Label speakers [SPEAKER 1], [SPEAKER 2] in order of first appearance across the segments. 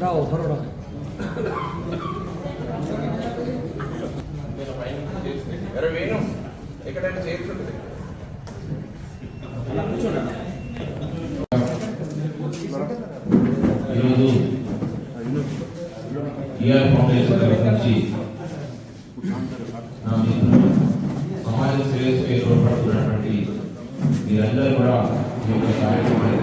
[SPEAKER 1] 让我
[SPEAKER 2] 喝着吧。ఎక్కడైనా చేరుతుంటుంది
[SPEAKER 3] ఈరోజు ER foundation తరఫు నుంచి నా మిత్రులు సమాజ శ్రేయస్సుకి తోడ్పడుతున్నటువంటి మీరందరూ కూడా ఈ యొక్క కార్యక్రమాన్ని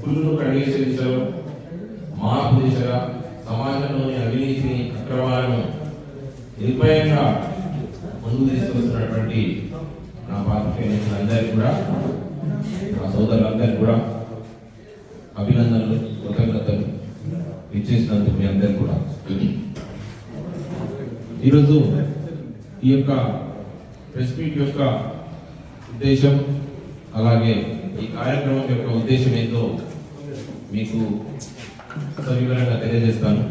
[SPEAKER 3] కుళ్ళు కడిగేసే మార్పు దిశగా సమాజంలోని అవినీతిని అక్రమాలను నిర్భయంగా ముందు తీసుకొస్తున్నటువంటి నా పాత్రికేయులందరికీ కూడా నా సోదరులందరికీ కూడా అభినందనలు కృతజ్ఞతలు ఇచ్చేసినందుకు మీ అందరికీ కూడా. ఈరోజు ఈ యొక్క ప్రెస్ మీట్ యొక్క ఉద్దేశం అలాగే ఈ కార్యక్రమం యొక్క ఉద్దేశం ఏంటో మీకు సవివరంగా తెలియజేస్తాను.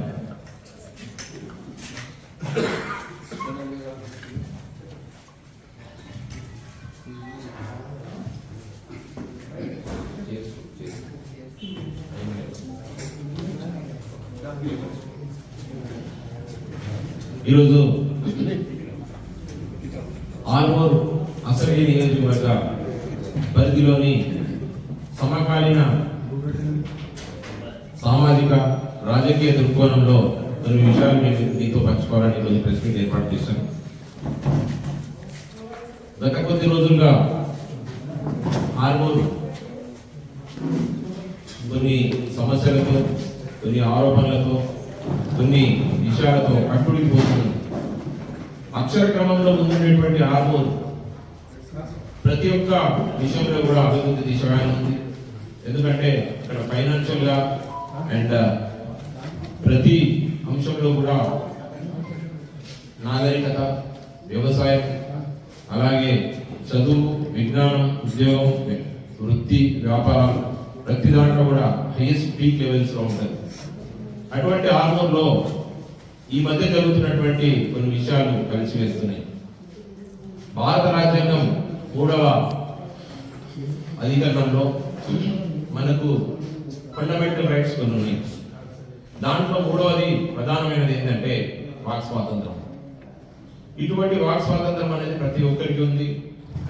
[SPEAKER 3] ఈరోజు ఆల్మూర్ అసెంబ్లీ నియోజకవర్గ పరిధిలోని సమకాలీన సామాజిక రాజకీయ దృక్కోణంలో కొన్ని విషయాలు మేము మీతో పంచుకోవాలని ఈరోజు ప్రెస్ మీట్ ఏర్పాటు చేశాను. గత కొద్ది రోజులుగా హార్మోన్ కొన్ని సమస్యలతో కొన్ని ఆరోపణలతో కొన్ని విషయాలతో కట్టుడిపోతుంది అక్షర క్రమంలో ముందున్నటువంటి హార్మోన్ ప్రతి ఒక్క విషయంలో కూడా అభివృద్ధి దిశగానే ఉంది. ఎందుకంటే ఇక్కడ ఫైనాన్షియల్గా అండ్ uh, ప్రతి అంశంలో కూడా నాగరికత వ్యవసాయం అలాగే చదువు విజ్ఞానం ఉద్యోగం వృత్తి వ్యాపారాలు ప్రతి దాంట్లో కూడా హైయెస్ట్ పీక్ లెవెల్స్లో ఉంటుంది అటువంటి ఆర్మూర్లో ఈ మధ్య జరుగుతున్నటువంటి కొన్ని విషయాలు కలిసి వేస్తున్నాయి భారత రాజ్యాంగం మూడవ అధికరణంలో మనకు ఫండమెంటల్ రైట్స్ కొన్ని ఉన్నాయి. దాంట్లో మూడవది ప్రధానమైనది ఏంటంటే వాక్ స్వాతంత్రం. ఇటువంటి వాక్ స్వాతంత్రం అనేది ప్రతి ఒక్కరికి ఉంది.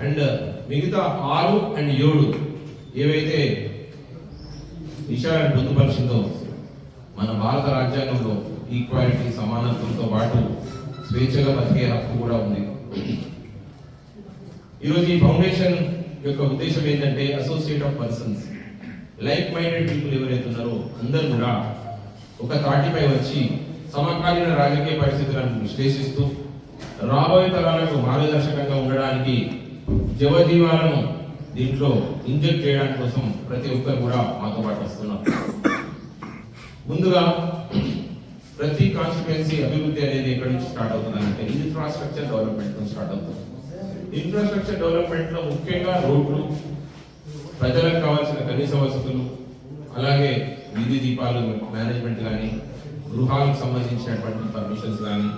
[SPEAKER 3] అండ్ మిగతా ఆరు అండ్ ఏడు ఏవైతే విషయాలను పొందుపరిచిందో మన భారత రాజ్యాంగంలో ఈక్వాలిటీ సమానత్వంతో పాటు స్వేచ్ఛగా బతికే హక్కు కూడా ఉంది. ఈరోజు ఈ ఫౌండేషన్ యొక్క ఉద్దేశం ఏంటంటే associate of persons like minded people ఎవరైతే ఉన్నారో అందరూ కూడా ఒక తాటిపై వచ్చి సమకాలీన రాజకీయ పరిస్థితులను విశ్లేషిస్తూ రాబోయే తరాలకు మార్గదర్శకంగా ఉండడానికి జవజీవాలను దీంట్లో ఇంజెక్ట్ చేయడానికి కోసం ప్రతి ఒక్కరు కూడా మాతో పాటు వస్తున్నారు. ముందుగా ప్రతి కాన్స్టిట్యుయెన్సీ అభివృద్ధి అనేది ఎక్కడి నుంచి స్టార్ట్ అవుతుందంటే ఇన్ఫ్రాస్ట్రక్చర్ డెవలప్మెంట్ నుంచి స్టార్ట్ అవుతుంది. ఇన్ఫ్రాస్ట్రక్చర్ డెవలప్మెంట్లో ముఖ్యంగా రోడ్లు ప్రజలకు కావాల్సిన కనీస వసతులు అలాగే వీధి దీపాలు మేనేజ్మెంట్ కానీ గృహాలకు సంబంధించినటువంటి పర్మిషన్స్ కానీ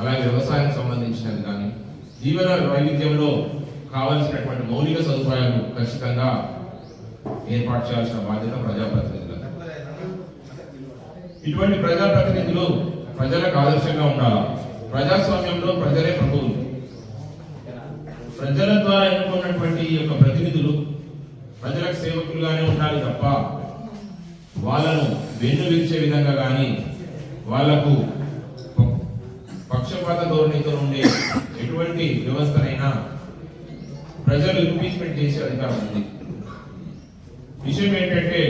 [SPEAKER 3] అలాగే వ్యవసాయం సంబంధించినది కానీ జీవన వైవిధ్యంలో కావాల్సినటువంటి మౌలిక సదుపాయాలు ఖచ్చితంగా ఏర్పాటు చేయాల్సిన బాధ్యత ప్రజాప్రతినిధుల. ఇటువంటి ప్రజాప్రతినిధులు ప్రజలకు ఆదర్శంగా ఉండాలి? ప్రజాస్వామ్యంలో ప్రజలే ప్రభువులు. ప్రజల ద్వారా ఎన్నుకున్నటువంటి ఈ యొక్క ప్రతినిధులు ప్రజలకు సేవకులుగానే ఉండాలి తప్ప వాళ్ళను వెన్ను విరిచే విధంగా కానీ వాళ్ళకు పక్షపాత ధోరణితో ఉండే ఎటువంటి వ్యవస్థనైనా ప్రజలు ఇంపీచ్మెంట్ చేసే అధికారం ఉంది. విషయం ఏంటంటే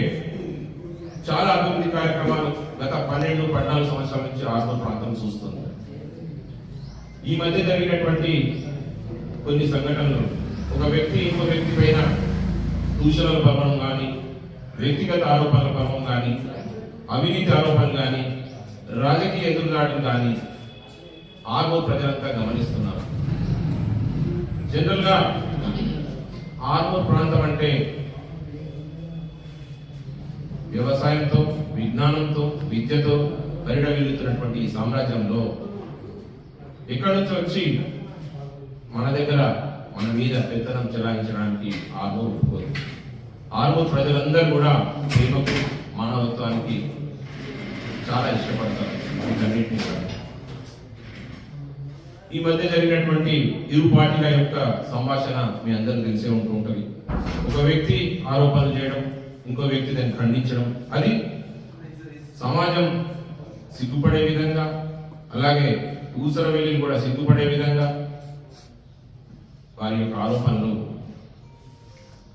[SPEAKER 3] చాలా అభివృద్ధి కార్యక్రమాలు గత పన్నెండు పద్నాలుగు సంవత్సరాల నుంచి ఆంధ్ర ప్రాంతం చూస్తుంది. ఈ మధ్య జరిగినటువంటి కొన్ని సంఘటనలు ఒక వ్యక్తి ఇంకో వ్యక్తి పైన దూషణల పర్వం కానీ వ్యక్తిగత ఆరోపణల పర్వం కానీ అవినీతి ఆరోపణ కానీ రాజకీయ ఎదురుదాడులు కానీ ఆర్మూర్ ప్రజలంతా గమనిస్తున్నారు. జనరల్గా ఆర్మో ప్రాంతం అంటే వ్యవసాయంతో విజ్ఞానంతో విద్యతో పరిడవిల్లుతున్నటువంటి ఈ సామ్రాజ్యంలో ఎక్కడి నుంచి వచ్చి మన దగ్గర మన మీద పెత్తనం చెలాయించడానికి ఆర్మూర్ ఒప్పుకోదు ఆర్మూర్ ప్రజలందరూ కూడా ప్రేమకు మానవత్వానికి చాలా ఇష్టపడతారు వీటన్నిటిని కూడా. ఈ మధ్య జరిగినటువంటి ఇరు పార్టీల యొక్క సంభాషణ మీ అందరూ తెలిసే ఉంటూ ఉంటుంది. ఒక వ్యక్తి ఆరోపణలు చేయడం ఇంకో వ్యక్తి దాన్ని ఖండించడం అది సమాజం సిగ్గుపడే విధంగా అలాగే ఊసర వెళ్ళి కూడా సిగ్గుపడే విధంగా వారి యొక్క ఆరోపణలు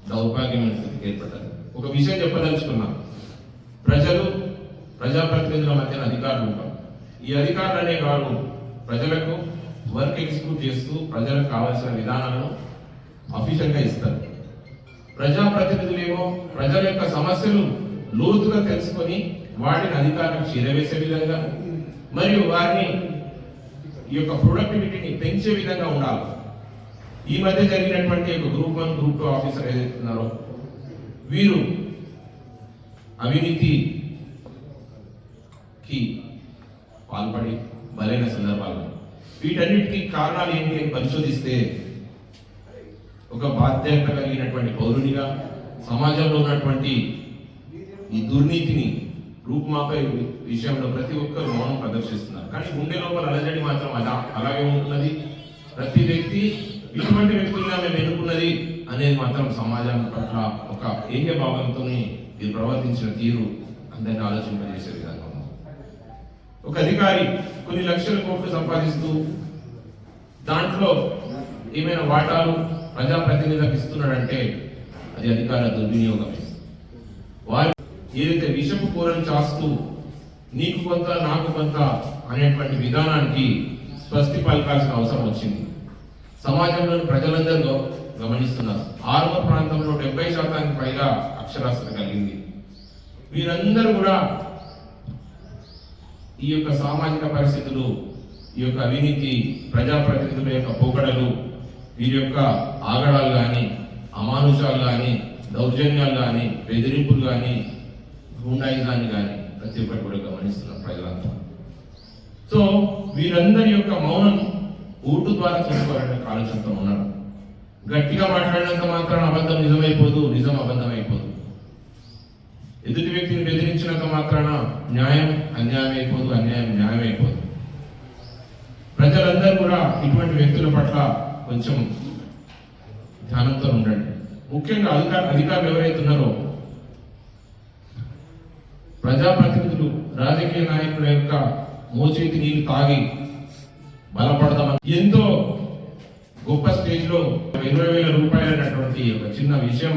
[SPEAKER 3] దౌర్భాగ్యమైన స్థితికి ఏర్పడ్డారు. ఒక విషయం చెప్పదలుచుకున్నా ప్రజలు ప్రజాప్రతినిధుల మధ్య అధికారులు ఉంటారు. ఈ అధికారులు అనే వారు ప్రజలకు వర్క్ ఎగ్జిక్యూట్ చేస్తూ ప్రజలకు కావాల్సిన విధానాలను అఫీషియల్గా ఇస్తారు. ప్రజాప్రతినిధులేమో ప్రజల యొక్క సమస్యలు లోతుగా తెలుసుకొని వాటిని అధికారులకు చేరవేసే విధంగా మరియు వారిని ఈ యొక్క ప్రొడక్టివిటీని పెంచే విధంగా ఉండాలి. ఈ మధ్య జరిగినటువంటి ఒక group one group two officer ఏదైతున్నారో వీరు అవినీతికి పాల్పడి బలైన సందర్భాలు వీటన్నిటికీ కారణాలు ఏంటి అని పరిశోధిస్తే ఒక బాధ్యత కలిగినటువంటి పౌరునిగా సమాజంలో ఉన్నటువంటి ఈ దుర్నీతిని రూపుమాపే విషయంలో ప్రతి ఒక్కరు మౌనం ప్రదర్శిస్తున్నారు. కానీ గుండె లోపల అలజడి మాత్రం అలా అలాగే ఉంటున్నది. ప్రతి వ్యక్తి ఇటువంటి వ్యక్తులుగా మేము ఎన్నుకున్నది అనేది మాత్రం సమాజం పట్ల ఒక ఏహ్య భావంతో ఇది ప్రవర్తించిన తీరు అందరిని ఆలోచింపజేసే విధంగా ఉంది ఒక అధికారి కొన్ని లక్షల కోట్లు సంపాదిస్తూ దాంట్లో ఏమైనా వాటాలు ప్రజాప్రతినిధులకు ఇస్తున్నాడంటే అది అధికార దుర్వినియోగమే. వారు ఏదైతే విషపు కూరలు చాస్తూ నీకు కొంత నాకు కొంత అనేటువంటి విధానానికి స్వస్తి పలకాల్సిన అవసరం వచ్చింది. సమాజంలోని ప్రజలందరూ గమనిస్తున్నారు ఆరవ ప్రాంతంలో డెబ్బై శాతానికి పైగా అక్షరాస్యత కలిగింది. వీరందరూ కూడా ఈ యొక్క సామాజిక పరిస్థితులు ఈ యొక్క అవినీతి ప్రజాప్రతినిధుల యొక్క పోకడలు వీరి యొక్క ఆగడాలు కానీ అమానుషాలు కానీ దౌర్జన్యాలు కానీ బెదిరింపులు కానీ గూండాయిజాన్ని కానీ ప్రతి ఒక్కరు కూడా గమనిస్తున్నారు ప్రజలంతా. సో వీరందరి యొక్క మౌనం ఊటు ద్వారా చెప్పుకోవాలనే ఆలోచనతో ఉన్నారు గట్టిగా మాట్లాడినంత మాత్రాన అబద్ధం నిజమైపోదు నిజం అబద్ధమైపోదు. అయిపోదు ఎదుటి వ్యక్తిని బెదిరించినంత మాత్రాన న్యాయం అన్యాయం అయిపోదు అన్యాయం న్యాయం అయిపోదు ప్రజలందరూ కూడా ఇటువంటి వ్యక్తుల పట్ల కొంచెం ధ్యానంతో ఉండండి. ముఖ్యంగా అధికార అధికారులు ఎవరైతే ఉన్నారో ప్రజాప్రతినిధులు రాజకీయ నాయకుల యొక్క మోచేతి నీళ్ళు తాగి బలపడతామని. ఎంతో గొప్ప స్టేజ్లో ఇరవై వేల రూపాయలు రూపాయలైనటువంటి ఒక చిన్న విషయం